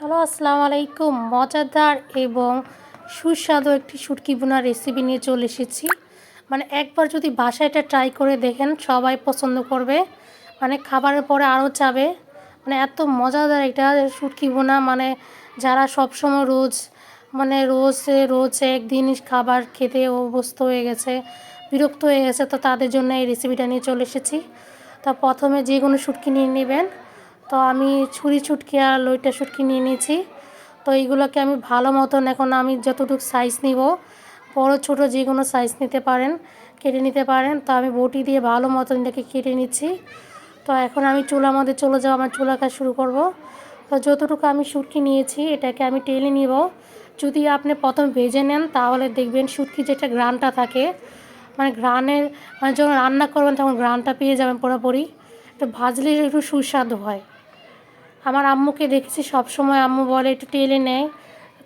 Hello, আসসালামু আলাইকুম। মজাদার এবং সুস্বাদু একটি শুটকি বোনার রেসিপি নিয়ে চলে এসেছি। মানে একবার যদি বাসায় এটা ট্রাই করে দেখেন, সবাই পছন্দ করবে। মানে খাবারের পরে আরও চাবে। মানে এত মজাদার এটা শুটকি বোনা মানে যারা সবসময় রোজ মানে রোজ রোজ একদিন খাবার খেতে অভ্যস্ত হয়ে গেছে, বিরক্ত হয়ে গেছে, তো তাদের জন্য এই রেসিপিটা নিয়ে চলে এসেছি। তা প্রথমে যে কোনো শুটকি নিয়ে নেবেন। তো আমি ছুরি ছুটকি আর লইটা শুটকি নিয়ে নিয়েছি। তো এইগুলোকে আমি ভালো মতন এখন আমি যতটুকু সাইজ নিব, বড় ছোট যে কোনো সাইজ নিতে পারেন, কেটে নিতে পারেন। তো আমি বটি দিয়ে ভালো মতন এটাকে কেটে নিচ্ছি। তো এখন আমি চুলার মধ্যে চলে যাব আমার চুলা কাজ শুরু করব। তো যতটুকু আমি শুটকি নিয়েছি, এটাকে আমি টেলে নিব। যদি আপনি প্রথম ভেজে নেন, তাহলে দেখবেন শুটকি যেটা গ্রানটা থাকে মানে গ্রানের মানে যখন রান্না করবেন তখন গ্রানটা পেয়ে যাবেন পুরোপুরি। একটু ভাজলে একটু সুস্বাদু হয়। আমার আম্মুকে দেখেছি সব সময় আম্মু বলে, একটু টেলে নেয়,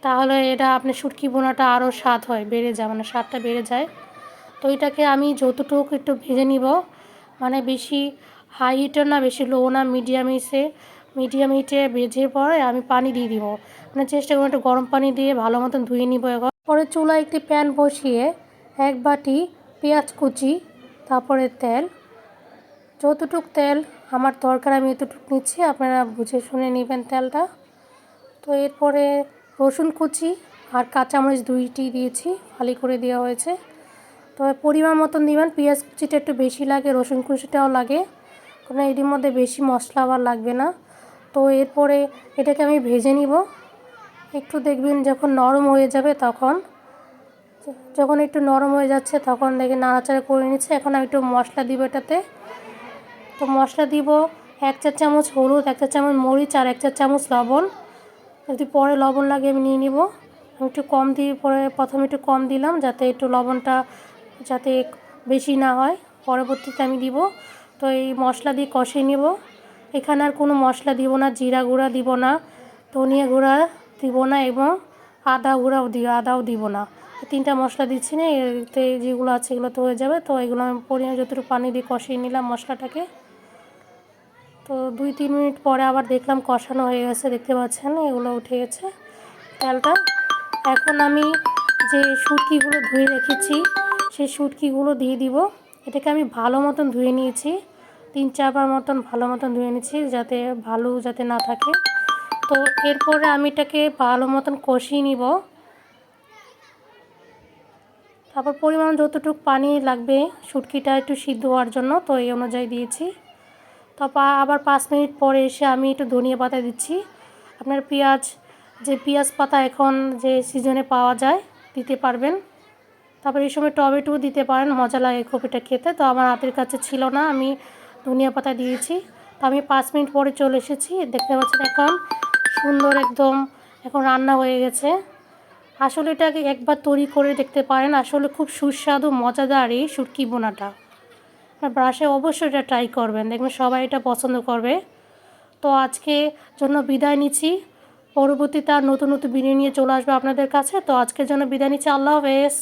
তাহলে এটা আপনার শুটকি বোনাটা আরও স্বাদ হয়, বেড়ে যায় মানে স্বাদটা বেড়ে যায়। তো এটাকে আমি যতটুকু একটু ভেজে নিব মানে বেশি হাই হিটও না, বেশি লো না মিডিয়াম হিসে মিডিয়াম হিটে ভেজে পরে আমি পানি দিয়ে দিব। মানে চেষ্টা করব একটু গরম পানি দিয়ে ভালো মতন ধুয়ে নিব এখন পরে চুলায় একটি প্যান বসিয়ে এক বাটি পেঁয়াজ কুচি, তারপরে তেল, যতটুক তেল আমার দরকার, আমি এতটুকু নিচ্ছি। আপনারা বুঝে শুনে নেবেন তেলটা। তো এরপরে রসুন কুচি আর কাঁচামরিচ দুইটি দিয়েছি, ফালি করে দেওয়া হয়েছে। তো পরিমাণ মতন দিবেন, পেঁয়াজ কুচিটা একটু বেশি লাগে, রসুন কুচিটাও লাগে। কারণ এটির মধ্যে বেশি মশলা আবার লাগবে না। তো এরপরে এটাকে আমি ভেজে নিব। একটু দেখবেন যখন নরম হয়ে যাবে তখন, যখন একটু নরম হয়ে যাচ্ছে তখন দেখে নাড়াচাড়া করে নিচ্ছে। এখন আমি একটু মশলা দিব এটাতে। তো মশলা দিব এক চার চামচ হলুদ, এক চার চামচ মরিচ আর এক চার চামচ লবণ। যদি পরে লবণ লাগে আমি নিয়ে নিব। আমি একটু কম দিয়ে পরে প্রথমে একটু কম দিলাম যাতে একটু লবণটা যাতে বেশি না হয়। পরবর্তীতে আমি দিব। তো এই মশলা দিয়ে কষিয়ে নিব। এখানে আর কোনো মশলা দিব না, জিরা গুঁড়া দিব না, ধনিয়া গুঁড়া দিব না এবং আদা গুঁড়াও দিব আদাও দিব না। তিনটা মশলা দিচ্ছি না, এতে যেগুলো আছে এগুলো তো হয়ে যাবে। তো এগুলো আমি পরিমাণ যতটুকু পানি দিয়ে কষিয়ে নিলাম মশলাটাকে। তো দুই, তিন মিনিট পরে আবার দেখলাম কষানো হয়ে গেছে, দেখতে পাচ্ছেন? এগুলো উঠে গেছে, তেলটা। এখন আমি যে সুটকিগুলো ধুয়ে রেখেছি, সেই সুটকিগুলো দিয়ে দিব। এটাকে আমি ভালো মতন ধুয়ে নিয়েছি, তিন, চারবার মতন ভালো মতন ধুয়ে নিয়েছি, যাতে ভালো যাতে না থাকে। তো এরপরে আমি এটাকে ভালো মতন কষিয়ে নিব। তারপর পরিমাণ যতটুকু পানি লাগবে শুটকিটা একটু সিদ্ধ হওয়ার জন্য, তো এই অনুযায়ী দিয়েছি। তারপর আবার পাঁচ মিনিট পরে এসে আমি একটু ধনিয়া পাতা দিচ্ছি। আপনার পেঁয়াজ, যে পেঁয়াজ পাতা এখন যে সিজনে পাওয়া যায়, দিতে পারবেন। তারপর এই সময় টমেটো দিতে পারেন, মজা লাগে এটা খেতে। তো আমার হাতের কাছে ছিল না, আমি ধনিয়া পাতা দিয়েছি। তো আমি পাঁচ মিনিট পরে চলে এসেছি, দেখতে পাচ্ছেন এখন সুন্দর একদম এখন রান্না হয়ে গেছে। আসলে এটাকে একবার তৈরি করে দেখতে পারেন, আসলে খুব সুস্বাদু, মজাদার এই শুটকি বোনাটা। ব্রাশে অবশ্যই এটা ট্রাই করবেন। দেখবেন সবাই এটা পছন্দ করবে। তো আজকে জন্য বিদায় নিচ্ছি। পরবর্তীতে আর নতুন নতুন বিরিয়ানি নিয়ে চলে আসবে আপনাদের কাছে। তো আজকের জন্য বিদায় নিচ্ছি। আল্লাহ হাফেজ।